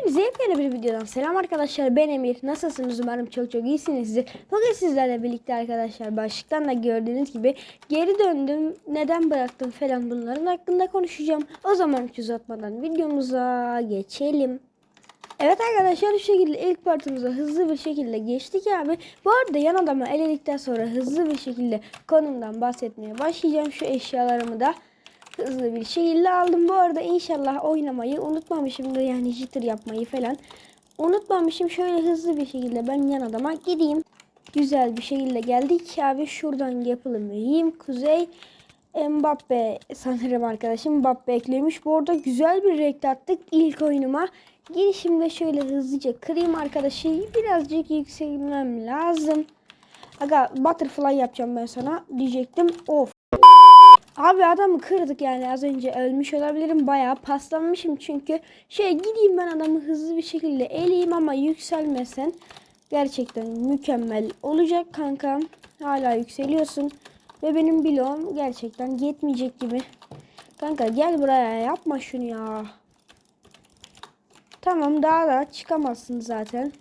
Hepinize yepyeni bir videodan selam arkadaşlar ben Emir. Nasılsınız umarım çok çok iyisinizdir. Bugün sizlerle birlikte arkadaşlar başlıktan da gördüğünüz gibi geri döndüm. Neden bıraktım falan bunların hakkında konuşacağım. O zaman hiç uzatmadan videomuza geçelim. Evet arkadaşlar şu şekilde ilk partımıza hızlı bir şekilde geçtik abi. Bu arada yan adamı eledikten sonra hızlı bir şekilde konumdan bahsetmeye başlayacağım. Şu eşyalarımı da hızlı bir şekilde aldım. Bu arada inşallah oynamayı unutmamışımdır. Yani jitter yapmayı falan. Unutmamışım. Şöyle hızlı bir şekilde ben yan adama gideyim. Güzel bir şekilde geldik. Abi şuradan yapalım. Yiyeyim. Kuzey Mbappe sanırım arkadaşım. Mbappe eklemiş. Bu arada güzel bir renk attık ilk oyunuma. Girişimde şöyle hızlıca kırayım arkadaşı. Birazcık yükselmem lazım. Aga butterfly yapacağım ben sana diyecektim. Of. Abi adamı kırdık yani az önce ölmüş olabilirim. Bayağı paslanmışım çünkü. Şey gideyim ben adamı hızlı bir şekilde eleyim ama yükselmesen gerçekten mükemmel olacak kankam. Hala yükseliyorsun. Ve benim bloğum gerçekten yetmeyecek gibi. Kanka gel buraya yapma şunu ya. Tamam daha da çıkamazsın zaten.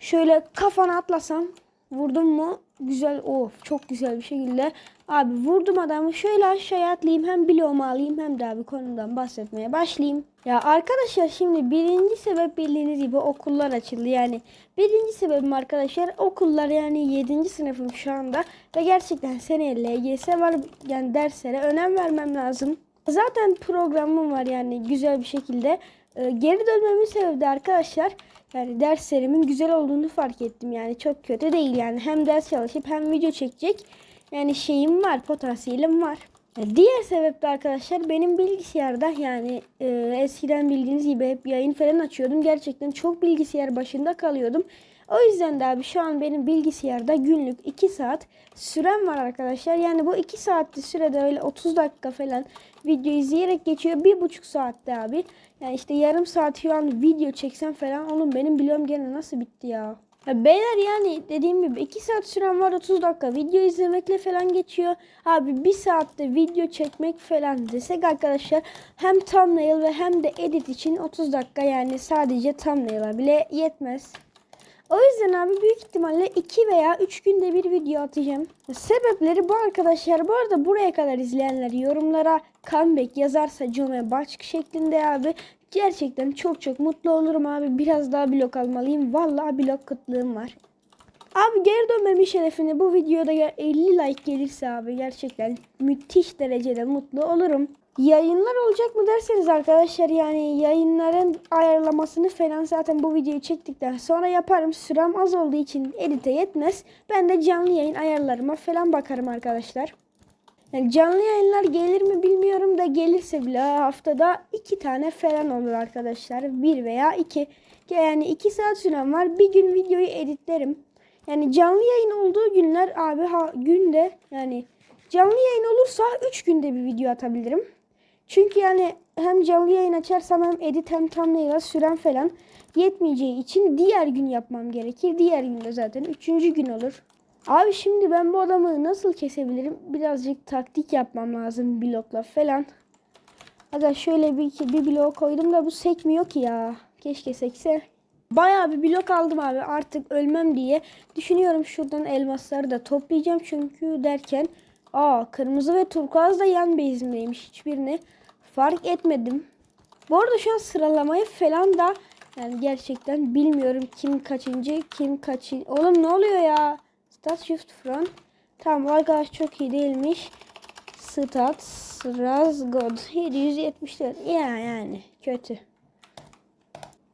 Şöyle kafana atlasam vurdum mu güzel of çok güzel bir şekilde abi vurdum adamı şöyle aşağıya atlayayım hem bloğumu alayım hem de abi konudan bahsetmeye başlayayım. Ya arkadaşlar şimdi birinci sebep bildiğiniz gibi okullar açıldı yani birinci sebebim arkadaşlar okullar yani 7. sınıfım şu anda ve gerçekten seneye LGS var yani derslere önem vermem lazım. Zaten programım var yani güzel bir şekilde. Ee, geri dönmemin sebebi de arkadaşlar yani derslerimin güzel olduğunu fark ettim. Yani çok kötü değil yani. Hem ders çalışıp hem video çekecek. Yani şeyim var, potansiyelim var. E, Diğer sebep de arkadaşlar benim bilgisayarda yani e, eskiden bildiğiniz gibi hep yayın falan açıyordum. Gerçekten çok bilgisayar başında kalıyordum. O yüzden de abi şu an benim bilgisayarda günlük 2 saat sürem var arkadaşlar. Yani bu 2 saatli sürede öyle 30 dakika falan video izleyerek geçiyor. 1,5 saatte abi. Yani işte yarım saat şu an video çeksem falan oğlum benim biliyorum gene nasıl bitti ya. Ya beyler yani dediğim gibi 2 saat süren var 30 dakika video izlemekle falan geçiyor. Abi 1 saatte video çekmek falan desek arkadaşlar hem thumbnail ve hem de edit için 30 dakika yani sadece thumbnail'a bile yetmez. O yüzden abi büyük ihtimalle 2 veya 3 günde bir video atacağım. Sebepleri bu arkadaşlar. Bu arada buraya kadar izleyenler yorumlara comeback yazarsa Jome Başk şeklinde abi. Gerçekten çok çok mutlu olurum abi. Biraz daha blok almalıyım. Vallahi blok kıtlığım var. Abi geri dönmemin şerefine bu videoda 50 like gelirse abi gerçekten müthiş derecede mutlu olurum. Yayınlar olacak mı derseniz arkadaşlar yani yayınların ayarlamasını falan zaten bu videoyu çektikten sonra yaparım. Sürem az olduğu için edite yetmez. Ben de canlı yayın ayarlarıma falan bakarım arkadaşlar. Yani canlı yayınlar gelir mi bilmiyorum da gelirse bile haftada iki tane falan olur arkadaşlar. Bir veya iki. Yani iki saat sürem var. Bir gün videoyu editlerim. Yani canlı yayın olduğu günler abi ha, günde yani canlı yayın olursa 3 günde bir video atabilirim. Çünkü yani hem canlı yayın açarsam hem edit hem thumbnail'a süren falan yetmeyeceği için diğer gün yapmam gerekir. Diğer günde zaten üçüncü gün olur. Abi şimdi ben bu adamı nasıl kesebilirim? Birazcık taktik yapmam lazım blokla falan. Aga şöyle bir, bir blok koydum da bu sekmiyor ki ya. Keşke sekse. Bayağı bir blok aldım abi artık ölmem diye. Düşünüyorum şuradan elmasları da toplayacağım çünkü derken aa kırmızı ve turkuaz da yan base'imdeymiş hiçbirini fark etmedim. Bu arada şu an sıralamayı falan da yani gerçekten bilmiyorum kim kaçıncı kim kaçıncı. Oğlum ne oluyor ya? Stat shift front. Tamam arkadaş çok iyi değilmiş. Stat Razgod 774. Ya yani kötü.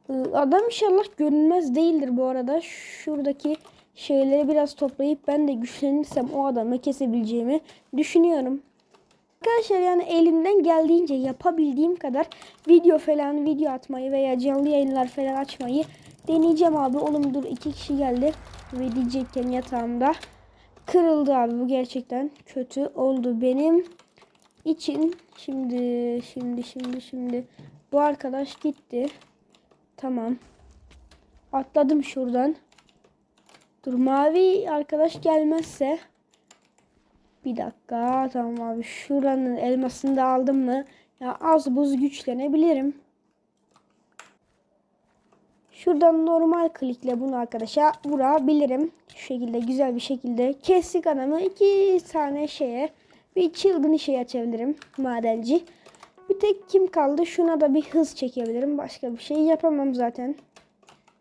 Ee, Adam inşallah görünmez değildir bu arada. Şuradaki şeyleri biraz toplayıp ben de güçlenirsem o adamı kesebileceğimi düşünüyorum. Arkadaşlar yani elimden geldiğince yapabildiğim kadar video falan video atmayı veya canlı yayınlar falan açmayı deneyeceğim abi. Oğlum dur iki kişi geldi ve diyecekken yatağımda kırıldı abi bu gerçekten kötü oldu benim için. Şimdi şimdi şimdi şimdi bu arkadaş gitti. Tamam. Atladım şuradan. Dur mavi arkadaş gelmezse. Bir dakika. Tamam abi. Şuranın elmasını da aldım mı? Ya az buz güçlenebilirim. Şuradan normal klikle bunu arkadaşa vurabilirim. Şu şekilde güzel bir şekilde kestik adamı. iki tane şeye bir çılgın şey açabilirim. Madenci. Bir tek kim kaldı? Şuna da bir hız çekebilirim. Başka bir şey yapamam zaten.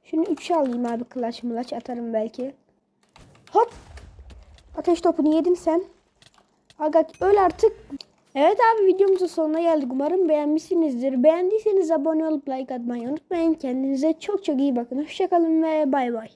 Şunu 3'e alayım abi. Kılaç mılaç atarım belki. Hop. Ateş topunu yedin sen. Aga öl artık. Evet abi videomuzun sonuna geldik. Umarım beğenmişsinizdir. Beğendiyseniz abone olup like atmayı unutmayın. Kendinize çok çok iyi bakın. Hoşçakalın ve bay bay.